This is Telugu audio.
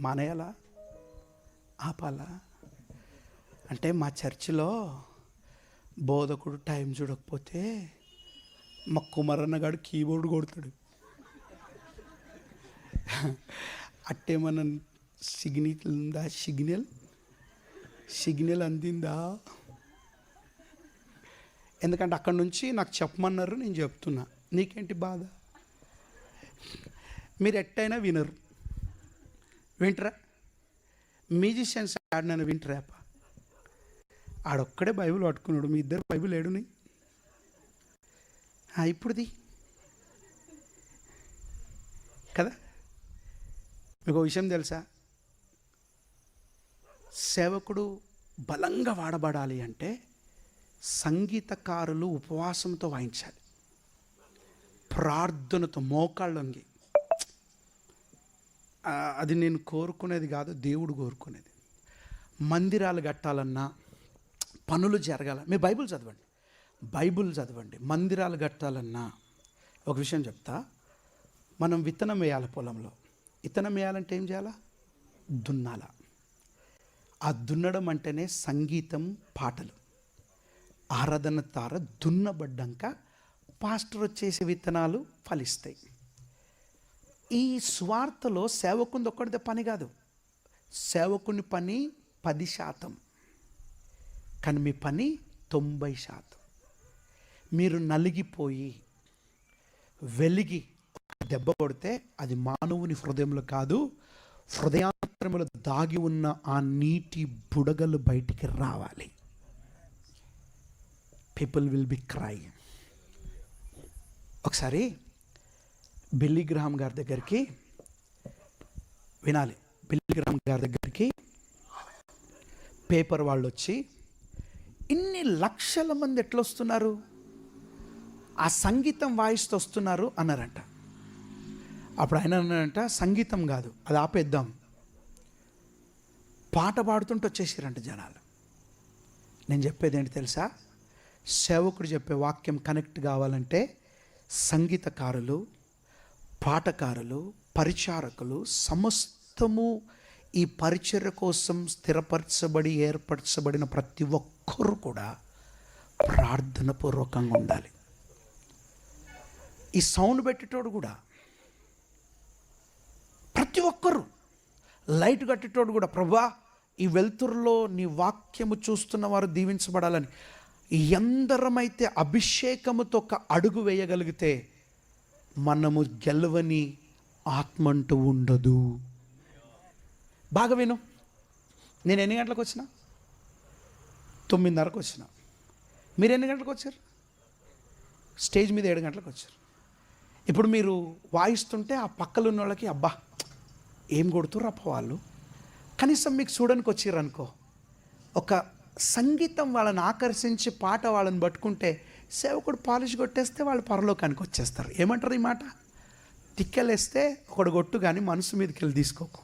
మానేయాలా? ఆపాలా? అంటే మా చర్చిలో బోధకుడు టైం చూడకపోతే మా కుమారన్నగాడు కీబోర్డ్ కొడతాడు. అట్టేమన్నా సిగ్నల్ ఉందా? సిగ్నల్? సిగ్నల్ అందిందా? ఎందుకంటే అక్కడి నుంచి నాకు చెప్పమన్నారు నేను చెప్తున్నా. నీకేంటి బాధ? మీరు ఎట్టయినా వినరు. వింటరా? మ్యూజిషియన్స్ ఆడినాను వింటరాప అప్ప? ఆడొక్కడే బైబిల్ పట్టుకున్నాడు మీ ఇద్దరు బైబిల్ ఏడుని ఇప్పుడుది కదా? మీకు విషయం తెలుసా? సేవకుడు బలంగా వాడబడాలి అంటే సంగీతకారులు ఉపవాసంతో వాయించాలి. ప్రార్థనతో మోకాళ్ళొంగి. అది నేను కోరుకునేది కాదు దేవుడు కోరుకునేది. మందిరాలు కట్టాలన్నా పనులు జరగాల మీ బైబిల్ చదవండి. బైబిల్ చదవండి. మందిరాలు కట్టాలన్నా ఒక విషయం చెప్తా. మనం విత్తనం వేయాలి పొలంలో. విత్తనం వేయాలంటే ఏం చేయాలా? దున్నాల. ఆ దున్నడం అంటేనే సంగీతం పాటలు. ఆరాధన తార దున్నబడ్డాక పాస్టర్ వచ్చేసి విత్తనాలు ఫలిస్తాయి. ఈ స్వార్థలో సేవకుంది ఒక్కడిదే పని కాదు. సేవకుని పని పది శాతం. కానీ మీ పని తొంభై శాతం. మీరు నలిగిపోయి వెలిగి దెబ్బ కొడితే అది మానవుని హృదయంలో కాదు హృదయాంతరములో దాగి ఉన్న ఆ నీటి బుడగలు బయటికి రావాలి. పీపుల్ విల్ బి క్రై ఒకసారి బిల్లిగ్రహం గారి దగ్గరికి వినాలి. బిల్లిగ్రహం గారి దగ్గరికి పేపర్ వాళ్ళు వచ్చి ఇన్ని లక్షల మంది ఎట్లొస్తున్నారు? ఆ సంగీతం వాయిస్తూ వస్తున్నారు అన్నారంట. అప్పుడు ఆయన అన్నారంట సంగీతం కాదు అది ఆపేద్దాం. పాట పాడుతుంటే వచ్చేసారంట జనాలు. నేను చెప్పేది ఏంటి తెలుసా? సేవకుడు చెప్పే వాక్యం కనెక్ట్ కావాలంటే సంగీతకారులు పాటకారులు పరిచారకులు సమస్తము ఈ పరిచర్య కోసం స్థిరపరచబడి ఏర్పరచబడిన ప్రతి ఒక్కరూ కూడా ప్రార్థన పూర్వకంగా ఉండాలి. ఈ సౌండ్ పెట్టేటోడు కూడా ప్రతి ఒక్కరు లైట్ కట్టేటోడు కూడా ప్రభా ఈ వెలుతురులో నీ వాక్యము చూస్తున్న వారు దీవించబడాలని ఎందరమైతే అభిషేకముతో ఒక అడుగు వేయగలిగితే మనము గెలవని ఆత్మ అంటూ ఉండదు. బాగా విను. నేను ఎన్ని గంటలకు వచ్చిన? తొమ్మిదిన్నరకు వచ్చిన. మీరు ఎన్ని గంటలకు వచ్చారు? స్టేజ్ మీద ఏడు గంటలకు వచ్చారు. ఇప్పుడు మీరు వాయిస్తుంటే ఆ పక్కలు ఉన్న వాళ్ళకి అబ్బా ఏం కొడుతురు అప్ప వాళ్ళు? కనీసం మీకు చూడడానికి వచ్చారు అనుకో ఒక సంగీతం వాళ్ళని ఆకర్షించి పాట వాళ్ళని పట్టుకుంటే సేవకుడు పాలిష్ కొట్టేస్తే వాళ్ళు పరలోకానికి వచ్చేస్తారు. ఏమంటారు ఈ మాట? తిక్కలేస్తే ఒకడు కొట్టు కానీ మనసు మీదకి వెళ్ళి తీసుకోకు.